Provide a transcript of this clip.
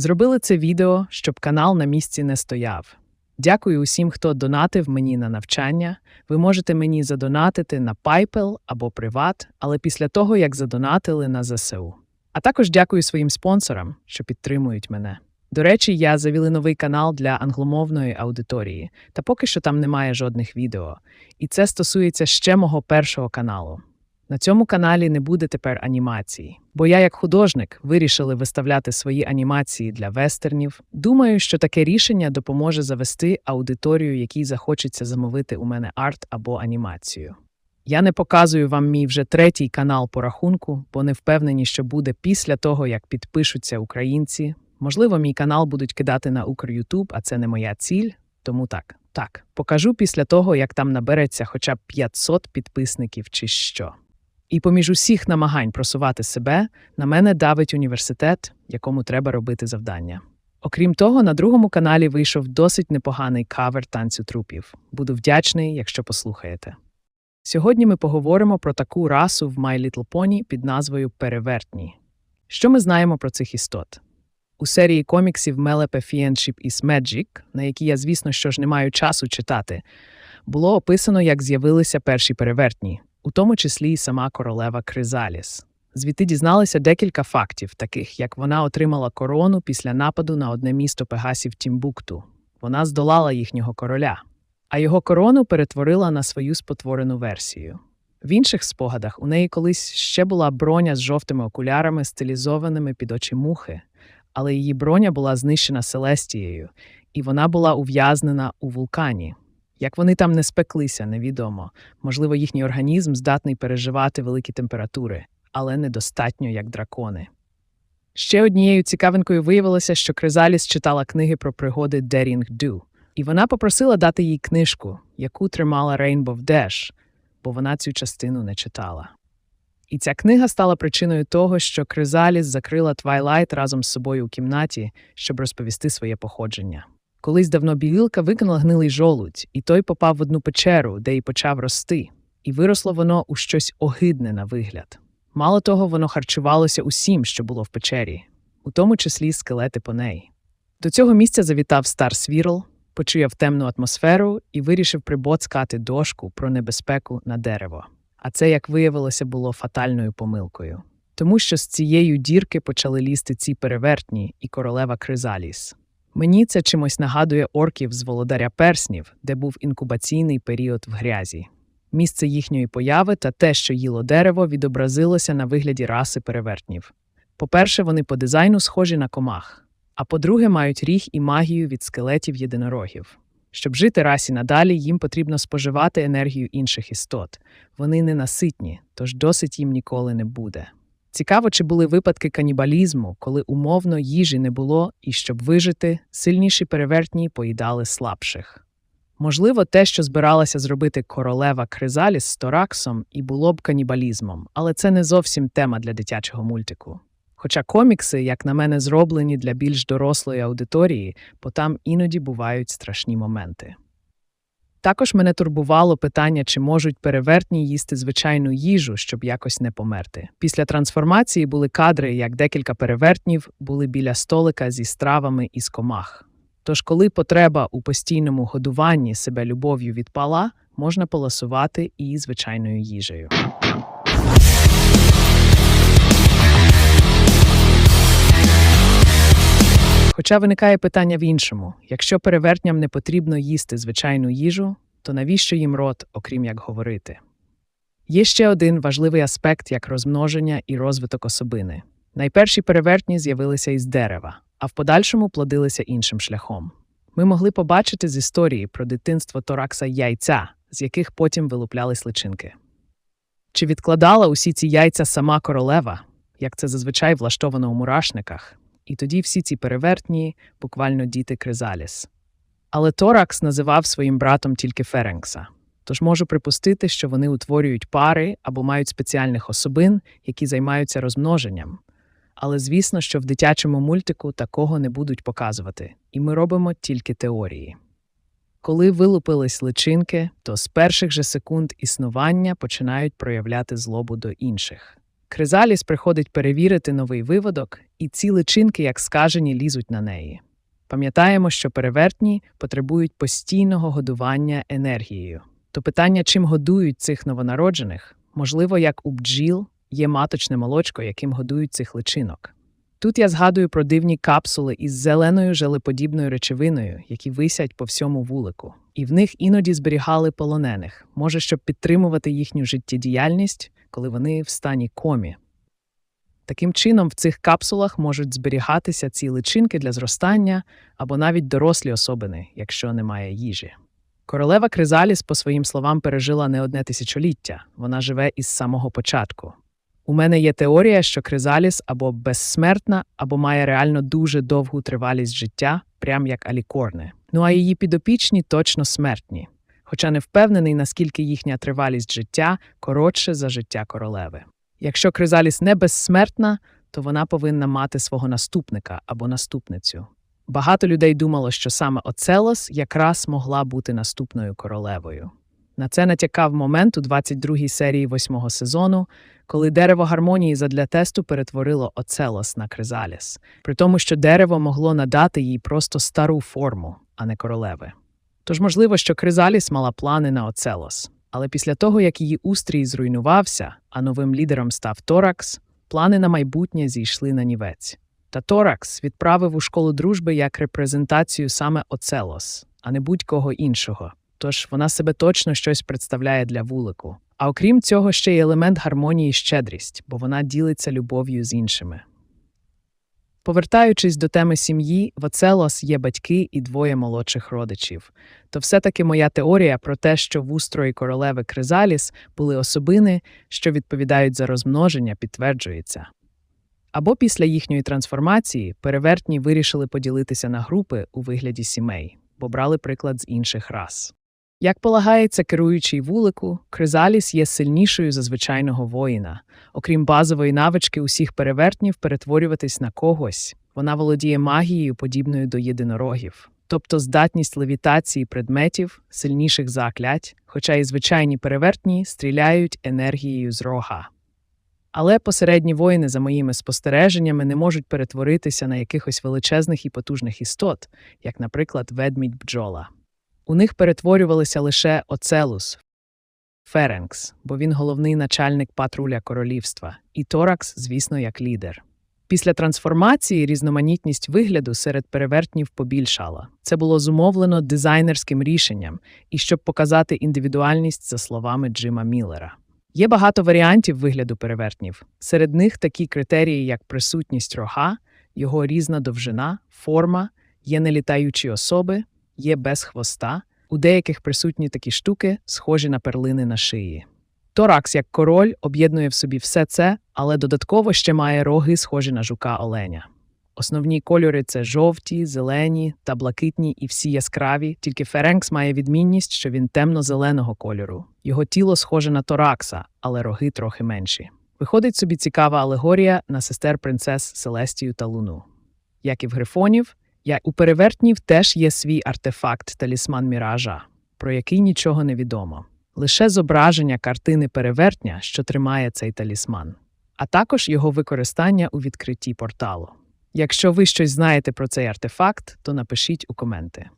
Зробили це відео, щоб канал на місці не стояв. Дякую усім, хто донатив мені на навчання. Ви можете мені задонатити на PayPal або Приват, але після того, як задонатили на ЗСУ. А також дякую своїм спонсорам, що підтримують мене. До речі, я завіли новий канал для англомовної аудиторії, та поки що там немає жодних відео. І це стосується ще мого першого каналу. На цьому каналі не буде тепер анімації, бо я, як художник, вирішили виставляти свої анімації для вестернів. Думаю, що таке рішення допоможе завести аудиторію, якій захочеться замовити у мене арт або анімацію. Я не показую вам мій вже третій канал по рахунку, бо не впевнені, що буде після того, як підпишуться українці. Можливо, мій канал будуть кидати на Укрютуб, а це не моя ціль. Тому так, так, покажу після того, як там набереться хоча б 500 підписників чи що. І поміж усіх намагань просувати себе, на мене давить університет, якому треба робити завдання. Окрім того, на другому каналі вийшов досить непоганий кавер танцю трупів. Буду вдячний, якщо послухаєте. Сьогодні ми поговоримо про таку расу в My Little Pony під назвою Перевертні. Що ми знаємо про цих істот? У серії коміксів Мелепе Fiendship is Magic, на які я, звісно, що ж не маю часу читати, було описано, як з'явилися перші перевертні, у тому числі й сама королева Кризаліс. Звідти дізналися декілька фактів, таких як вона отримала корону після нападу на одне місто Пегасів Тімбукту. Вона здолала їхнього короля, а його корону перетворила на свою спотворену версію. В інших спогадах у неї колись ще була броня з жовтими окулярами, стилізованими під очі мухи, але її броня була знищена Селестією, і вона була ув'язнена у вулкані. Як вони там не спеклися, невідомо. Можливо, їхній організм здатний переживати великі температури, але недостатньо як дракони. Ще однією цікавинкою виявилося, що Кризаліс читала книги про пригоди Дерінг Ду, і вона попросила дати їй книжку, яку тримала Rainbow Dash, бо вона цю частину не читала. І ця книга стала причиною того, що Кризаліс закрила Твайлайт разом з собою у кімнаті, щоб розповісти своє походження. Колись давно білілка викинула гнилий жолудь, і той попав в одну печеру, де й почав рости, і виросло воно у щось огидне на вигляд. Мало того, воно харчувалося усім, що було в печері, у тому числі скелети по неї. До цього місця завітав стар свірл, почуяв темну атмосферу і вирішив прибоцкати дошку про небезпеку на дерево. А це, як виявилося, було фатальною помилкою. Тому що з цієї дірки почали лізти ці перевертні і королева Кризаліс. Мені це чимось нагадує орків з володаря перснів, де був інкубаційний період в грязі. Місце їхньої появи та те, що їло дерево, відобразилося на вигляді раси перевертнів. По-перше, вони по дизайну схожі на комах, а по-друге, мають ріг і магію від скелетів єдинорогів. Щоб жити расі надалі, їм потрібно споживати енергію інших істот. Вони ненаситні, тож досить їм ніколи не буде. Цікаво, чи були випадки канібалізму, коли умовно їжі не було, і щоб вижити, сильніші перевертні поїдали слабших. Можливо, те, що збиралася зробити королева Кризаліс з Тораксом, і було б канібалізмом, але це не зовсім тема для дитячого мультику. Хоча комікси, як на мене, зроблені для більш дорослої аудиторії, бо там іноді бувають страшні моменти. Також мене турбувало питання, чи можуть перевертні їсти звичайну їжу, щоб якось не померти. Після трансформації були кадри, як декілька перевертнів були біля столика зі стравами із комах. Тож, коли потреба у постійному годуванні себе любов'ю відпала, можна поласувати і звичайною їжею. Хоча виникає питання в іншому: якщо перевертням не потрібно їсти звичайну їжу, то навіщо їм рот, окрім як говорити? Є ще один важливий аспект як розмноження і розвиток особини. Найперші перевертні з'явилися із дерева, а в подальшому плодилися іншим шляхом. Ми могли побачити з історії про дитинство Торакса яйця, з яких потім вилуплялись личинки. Чи відкладала усі ці яйця сама королева, як це зазвичай влаштовано у мурашниках, і тоді всі ці перевертні, буквально діти Кризаліс. Але Торакс називав своїм братом тільки Ференкса, тож можу припустити, що вони утворюють пари або мають спеціальних особин, які займаються розмноженням. Але звісно, що в дитячому мультику такого не будуть показувати, і ми робимо тільки теорії. Коли вилупились личинки, то з перших же секунд існування починають проявляти злобу до інших. Кризаліс приходить перевірити новий виводок, і ці личинки, як скажені, лізуть на неї. Пам'ятаємо, що перевертні потребують постійного годування енергією. То питання, чим годують цих новонароджених, можливо, як у бджіл є маточне молочко, яким годують цих личинок. Тут я згадую про дивні капсули із зеленою желеподібною речовиною, які висять по всьому вулику, і в них іноді зберігали полонених, може, щоб підтримувати їхню життєдіяльність, коли вони в стані комі. Таким чином, в цих капсулах можуть зберігатися ці личинки для зростання або навіть дорослі особини, якщо немає їжі. Королева Кризаліс, по своїм словам, пережила не одне тисячоліття, вона живе із самого початку. У мене є теорія, що Кризаліс або безсмертна, або має реально дуже довгу тривалість життя, прям як алікорни. Ну а її підопічні точно смертні, хоча не впевнений, наскільки їхня тривалість життя коротше за життя королеви. Якщо Кризаліс не безсмертна, то вона повинна мати свого наступника або наступницю. Багато людей думало, що саме Оцелос якраз могла бути наступною королевою. На це натякав момент у 22-й серії восьмого сезону, коли дерево гармонії задля тесту перетворило Оцелос на Кризаліс, при тому, що дерево могло надати їй просто стару форму, а не королеви. Тож можливо, що Кризаліс мала плани на Оцелос, але після того, як її устрій зруйнувався, а новим лідером став Торакс, плани на майбутнє зійшли на нівець. Та Торакс відправив у школу дружби як репрезентацію саме Оцелос, а не будь-кого іншого. Тож вона себе точно щось представляє для вулику. А окрім цього, ще й елемент гармонії щедрість, бо вона ділиться любов'ю з іншими. Повертаючись до теми сім'ї, в Оцелос є батьки і двоє молодших родичів. То все-таки моя теорія про те, що в устрої королеви Кризаліс були особини, що відповідають за розмноження, підтверджується. Або після їхньої трансформації перевертні вирішили поділитися на групи у вигляді сімей, бо брали приклад з інших рас. Як полагається керуючий вулику, Кризаліс є сильнішою за звичайного воїна. Окрім базової навички усіх перевертнів перетворюватись на когось, вона володіє магією, подібною до єдинорогів, тобто здатність левітації предметів, сильніших заклять, хоча і звичайні перевертні стріляють енергією з рога. Але посередні воїни, за моїми спостереженнями, не можуть перетворитися на якихось величезних і потужних істот, як, наприклад, ведмідь бджола. У них перетворювалися лише Оцелус, Ференкс, бо він головний начальник патруля королівства, і Торакс, звісно, як лідер. Після трансформації різноманітність вигляду серед перевертнів побільшала. Це було зумовлено дизайнерським рішенням і щоб показати індивідуальність за словами Джима Міллера. Є багато варіантів вигляду перевертнів. Серед них такі критерії, як присутність рога, його різна довжина, форма, є нелітаючі особи, є без хвоста. У деяких присутні такі штуки, схожі на перлини на шиї. Торакс, як король, об'єднує в собі все це, але додатково ще має роги, схожі на жука оленя. Основні кольори це жовті, зелені та блакитні і всі яскраві, тільки Ференкс має відмінність, що він темно-зеленого кольору. Його тіло схоже на Торакса, але роги трохи менші. Виходить собі цікава алегорія на сестер принцес Селестію та Луну. Як і в грифонів, як у перевертнів теж є свій артефакт талісман міража, про який нічого не відомо. Лише зображення картини перевертня, що тримає цей талісман, а також його використання у відкритті порталу. Якщо ви щось знаєте про цей артефакт, то напишіть у коменти.